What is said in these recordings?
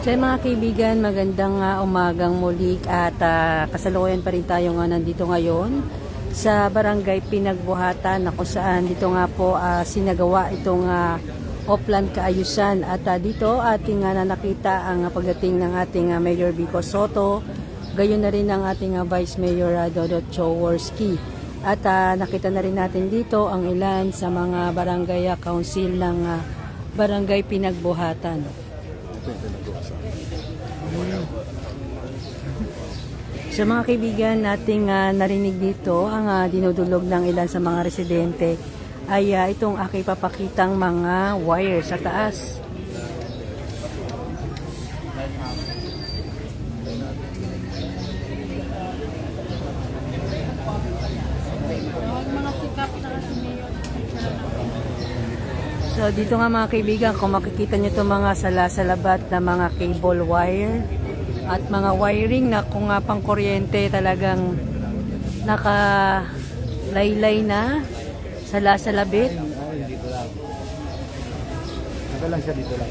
So mga kaibigan, magandang ah, umagang muli at ah, kasalukuyan pa rin tayo nga nandito ngayon sa barangay Pinagbuhatan. Na kung saan? Dito nga po ah, sinagawa itong uh, Oplan Kaayusan. At ah, dito ating na nakita ang ah, pagdating ng ating ah, Mayor Vico Soto. Gayon na rin ang ating ah, Vice Mayor uh, Dodot Choworski. At ah, nakita na rin natin dito ang ilan sa mga barangay ah, council ng ah, barangay Pinagbuhatan. Sa mga kaibigan nating ah, narinig dito, ang ah, dinudulog ng ilan sa mga residente ay ah, itong aking papakitang mga wire sa taas. So dito nga mga kaibigan, kung makikita nyo itong mga salasalabat na mga cable wire at mga wiring na kung nga pang kuryente talagang nakalaylay na salasalabit. Ay, dito lang. Naka lang siya dito lang.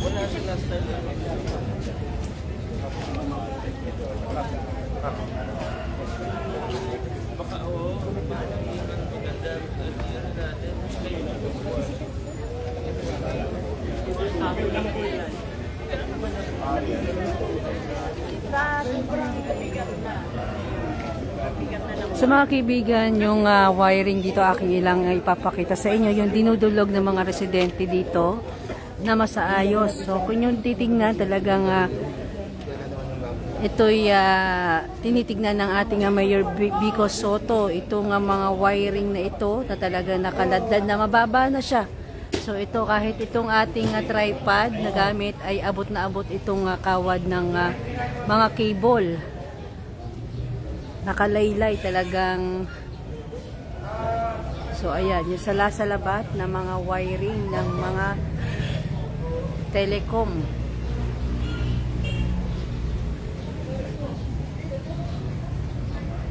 Wala siya last time namin. Baka oo, maganda ang natin. So, mga kaibigan, yung uh, wiring dito aki ilang ipapakita sa inyo, yung dinudulog ng mga residente dito na masaayos. So kung yung titingnan talagang uh, ito'y uh, tinitignan ng ating uh, Mayor Bico Soto, itong uh, mga wiring na ito na talaga nakaladlad na mababa na siya. So ito kahit itong ating uh, tripod na gamit ay abot na abot itong uh, kawad ng uh, mga cable. Nakalaylay talagang So ayan, yung salasalabat na mga wiring ng mga telecom.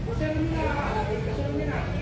Dapat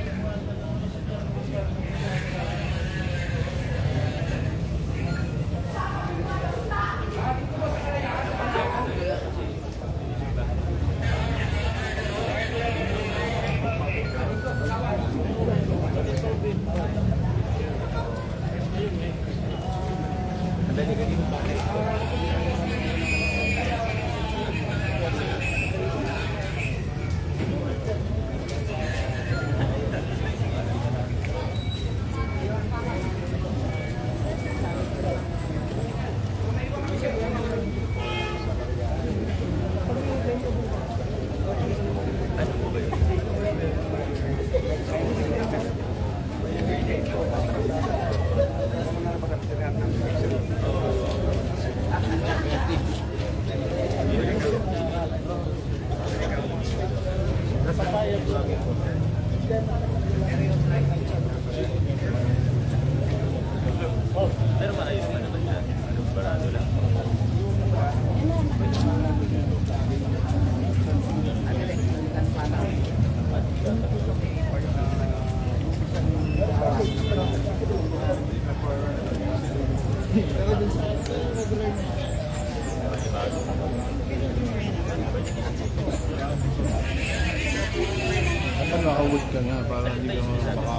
nakawag ka nga para hindi ka baka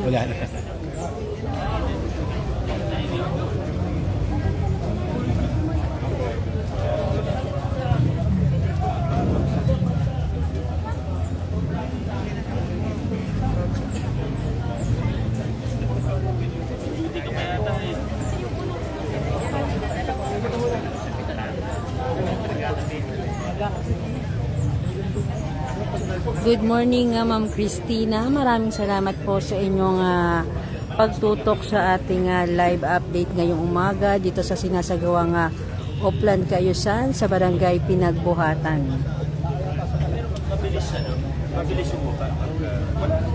Wala na. Good morning, uh, Ma'am Christina. Maraming salamat po sa inyong ah, pagtutok sa ating ah, live update ngayong umaga dito sa sinasagawang uh, Oplan Kayusan sa Barangay Pinagbuhatan. mabilis ano, mabilis yung mukha. Pag, uh,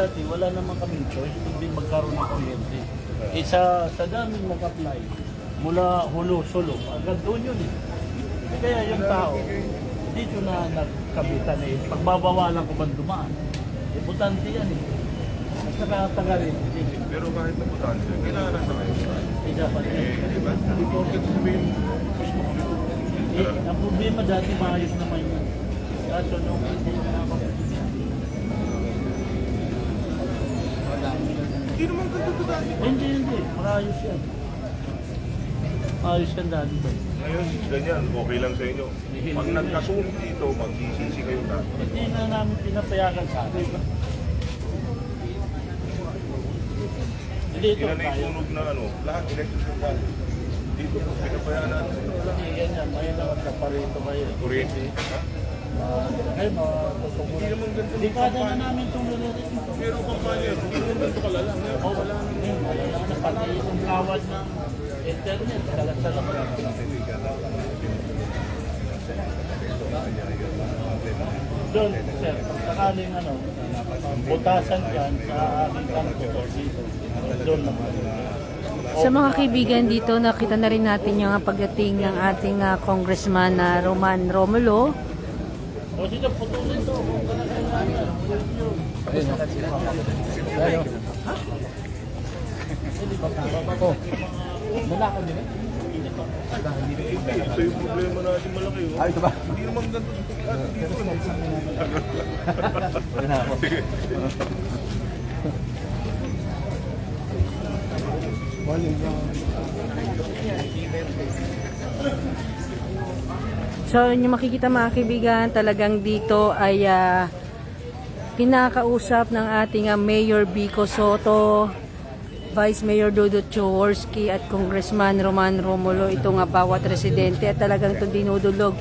dati, wala naman kaming choice kundi magkaroon ng kuryente. Eh sa, sa daming mag-apply, mula hulo, sulo, agad doon yun eh. Eh, Kaya yung tao, dito na nagkabitan eh, pagbabawalan ko bang dumaan. Eh, butante yan eh. At saka taga rin. Pero kahit na butante, kailangan na sa kayo. Eh, dapat eh. Eh, di ba? Hindi ko kasi sabihin, gusto ko nito. Eh, ang problema dati maayos naman yun. Kaso nung hindi na ako. Hindi naman. Eh, Hindi, hindi. Maayos yan. Maayos yan dati ba? Ngayon, ganyan, okay lang sa inyo. Pag nagkasunog dito, magsisisi kayo na. Hindi na namin pinapayagan sa akin. Hindi ito Ilan yung sunog na ano, lahat electrical value. Dito, pinapayaan natin. Hindi ganyan. May naman ka pa rito kayo. Kuryente. Ay, naman ganito. Dekada na namin itong. Pero kampanya, hindi naman ganito kalala. Oh, wala na. Wala na. Pati yung kawad ng internet, kalat sa laman. Doon, sir, sakaling ano, butasan dyan sa aking or dito, doon naman. Sa mga kaibigan dito, nakita na rin natin yung pagdating ng ating ah, congressman na Roman Romulo. O sige, putulin to. Kung kailangan. Oh. Malakad din eh. Ito yung problema natin malaki. Oh. Ah, ito ba? Hindi naman ganito sa pagkati dito. no? Wala na ako. Morning. So, yung makikita mga kaibigan, talagang dito ay ah, kinakausap ng ating ah, Mayor Bico Soto, Vice Mayor Dudut Jaworski at Congressman Roman Romulo. Ito nga bawat residente at talagang ito dinudulog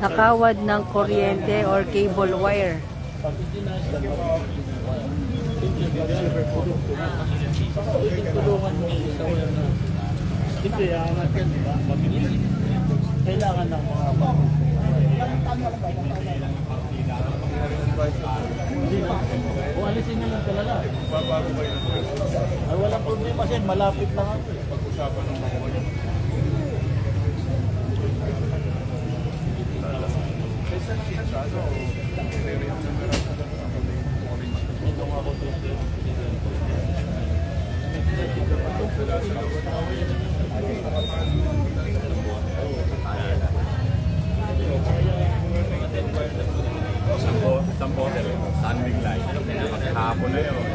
na kawad ng kuryente or cable wire. Siyempre? Mabibili. Kailangan ng mga. Kung alisin nyo lang talaga. Ay, walang problema siya. Malapit lang ako. eh. Pag-usapan ng mga wala. Ito nga ako dito. Sampo, Hapon na yun.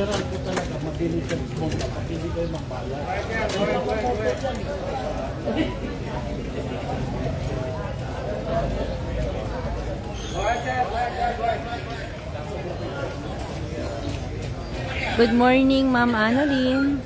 Meron po talaga, mabilis ang smoke na pag hindi kayo magbayad. Good morning, Ma'am Annalyn.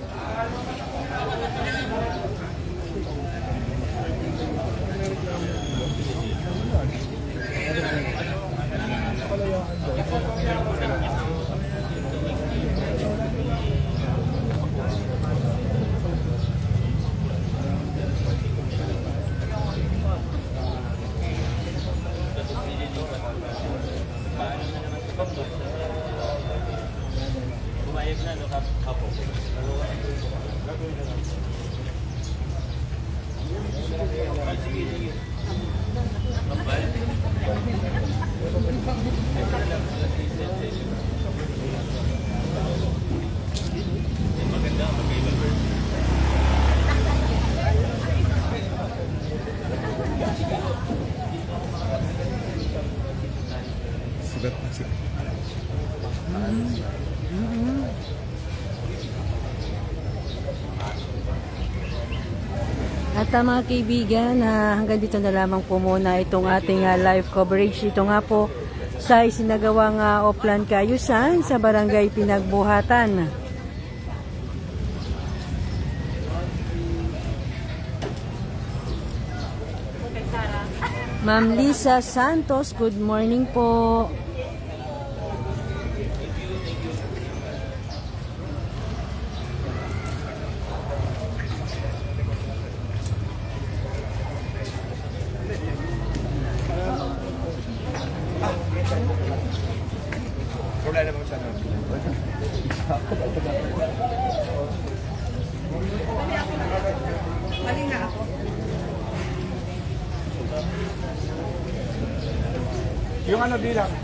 At uh, mga kaibigan, ah, hanggang dito na lamang po muna itong ating ah, live coverage. Ito nga po sa isinagawang uh, Oplan Kayusan sa Barangay Pinagbuhatan. Ma'am Lisa Santos, good morning po. Ano bilang?